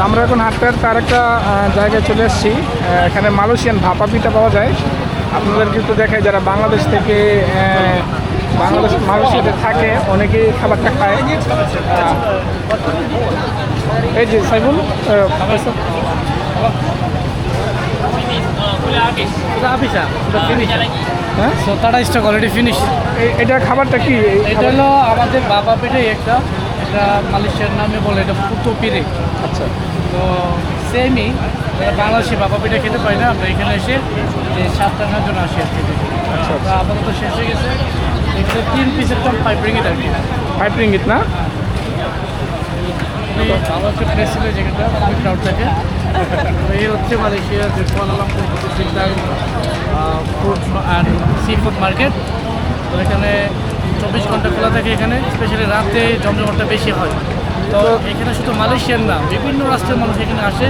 তো আমরা এখন হাটটার তার একটা জায়গায় চলে এসেছি। এখানে মালয়েশিয়ান ভাপা পিঠা পাওয়া যায়। আপনাদেরকে একটু দেখায় যারা বাংলাদেশ থেকে বাংলাদেশ মালয়েশিয়াতে থাকে অনেকেই খাবারটা খায়। এই যে সাইবুল হ্যাঁ? সত্তাটা স্টক অলরেডি ফিনিশ এটা খাবারটা কি? এটা হলো আমাদের বাবা পেটে একটা। এটা মালয়েশিয়ার নামে বলে এটা পুতো পিরে। আচ্ছা। তো সেমই বাংলাদেশি বাবা পিঠা খেতে পাই না আমরা এখানে এসে যে সাত টাকার জন্য আসি আর খেতে আচ্ছা তো আপাতত শেষ হয়ে গেছে। এখানে তিন পিসের দাম পাইপ রিঙ্গিত আর কি। ফাইভ রিঙ্গিত না? এই ভালো একটা প্লেস ছিল যেখানটা খুবই ক্রাউড থাকে। এই হচ্ছে মালয়েশিয়া যে Kuala Lumpur food and seafood market তো এখানে চব্বিশ ঘণ্টা খোলা থাকে এখানে স্পেশালি রাতে জমজমটা বেশি হয় তো এখানে শুধু মালয়েশিয়ান না, বিভিন্ন রাষ্ট্রের মানুষ এখানে আসে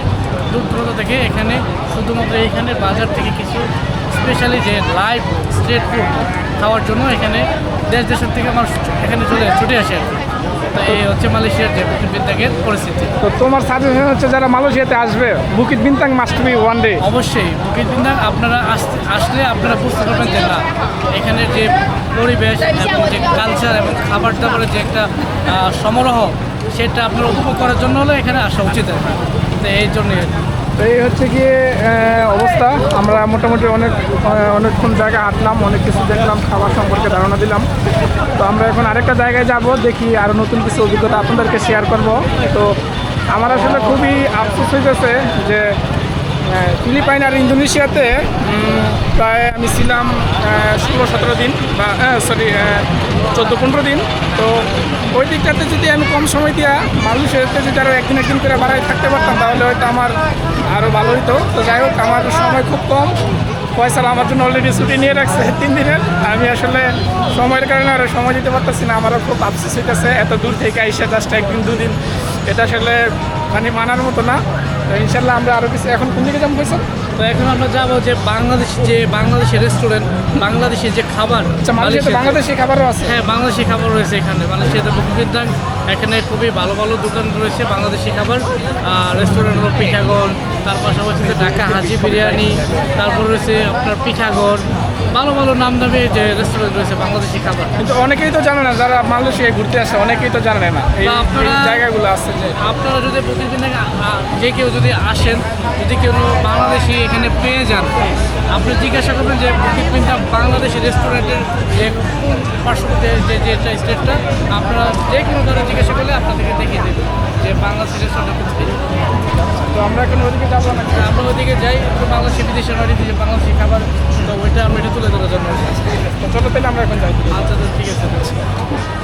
দূর দূরান্ত থেকে এখানে শুধুমাত্র এখানে বাজার থেকে কিছু স্পেশালি যে লাইভ স্ট্রিট ফুড খাওয়ার জন্য এখানে দেশ দেশের থেকে মানুষ এখানে চলে, ছুটে আসে আর। তো এই হচ্ছে মালয়েশিয়ার যে পরিস্থিতি। তো তোমার সাজেশন হচ্ছে যারা মালয়েশিয়াতে আসবে Bukit Bintang must be one day অবশ্যই বুকিট আপনারা আসতে আসলে আপনারা বুঝতে পারবেন যে না এখানে যে পরিবেশ এবং যে কালচার এবং খাবার দাবারের যে একটা সমারোহ সেটা আপনার উপভোগ করার জন্য হলে এখানে আসা উচিত তো এই জন্যই তো এই হচ্ছে গিয়ে অবস্থা। আমরা মোটামুটি অনেক অনেকক্ষণ জায়গায় হাঁটলাম, অনেক কিছু দেখলাম, খাবার সম্পর্কে ধারণা দিলাম। তো আমরা এখন আরেকটা জায়গায় যাব, দেখি আরও নতুন কিছু অভিজ্ঞতা আপনাদেরকে শেয়ার করব। তো আমার আসলে খুবই আফসোস হয়ে গেছে যে ফিলিপাইন আর ইন্দোনেশিয়াতে প্রায় আমি ছিলাম ষোলো, সতেরো দিন বা সরি চোদ্দ, পনেরো দিন। তো ওই দিকটাতে যদি আমি কম সময় দিয়া মালয়েশিয়াতে যদি আরও একদিন একদিন করে বাড়াই থাকতে পারতাম, তাহলে হয়তো আমার আরও ভালো হতো তো যাই হোক, আমার সময় খুব কম। পয়সা আমার জন্য অলরেডি ছুটি নিয়ে রাখছে তিন দিনের। আমি আসলে সময়ের কারণে আরও সময় দিতে পারতেছি না। আমারও খুব আফসোস হইতেছে। এত দূর থেকে আইসা জাস্ট একদিন, দুদিন। এটা আসলে মানে মানার মতো না। তো ইনশাল্লাহ আমরা আরও কিছু এখন কোন দিকে যাব পয়সা তো এখন আমরা যাব যে বাংলাদেশ যে বাংলাদেশের রেস্টুরেন্ট বাংলাদেশের যে খাবার। আচ্ছা বাংলাদেশি খাবারও আছে। হ্যাঁ বাংলাদেশি খাবার রয়েছে এখানে। মালয়েশিয়াতে বুকিদাং এখানে খুবই ভালো ভালো দোকান রয়েছে বাংলাদেশি খাবার। রেস্টুরেন্ট হলো পিঠাগর তার পাশাপাশি ঢাকা হাজি বিরিয়ানি। তারপর রয়েছে আপনার পিঠাগর ভালো ভালো নাম দামি যে রেস্টুরেন্ট রয়েছে বাংলাদেশি খাবার। কিন্তু অনেকেই তো জানে না যারা মালয়েশিয়ায় ঘুরতে আসে অনেকেই তো জানে না এই জায়গাগুলো আছে যে। আপনারা যদি প্রতিদিন যে কেউ যদি আসেন যদি কেউ বাংলাদেশি এখানে পেয়ে যান আপনি জিজ্ঞাসা করবেন যে বুকিংটা বাংলাদেশি রেস্টুরেন্টের যে কোন পার্শ্ববর্তী যে যেটা স্টেটটা আপনারা যে কোনো ধরনের জিজ্ঞাসা করলে আপনাদেরকে দেখিয়ে দেবে যে বাংলাদেশি রেস্টুরেন্ট কোথায়। তো আমরা এখন ওদিকে যাব না। আমরা ওদিকে যাই বাংলাদেশি বিদেশের বাড়ি যে বাংলাদেশি খাবার আমরা এখন যাই। আচ্ছা ঠিক আছে।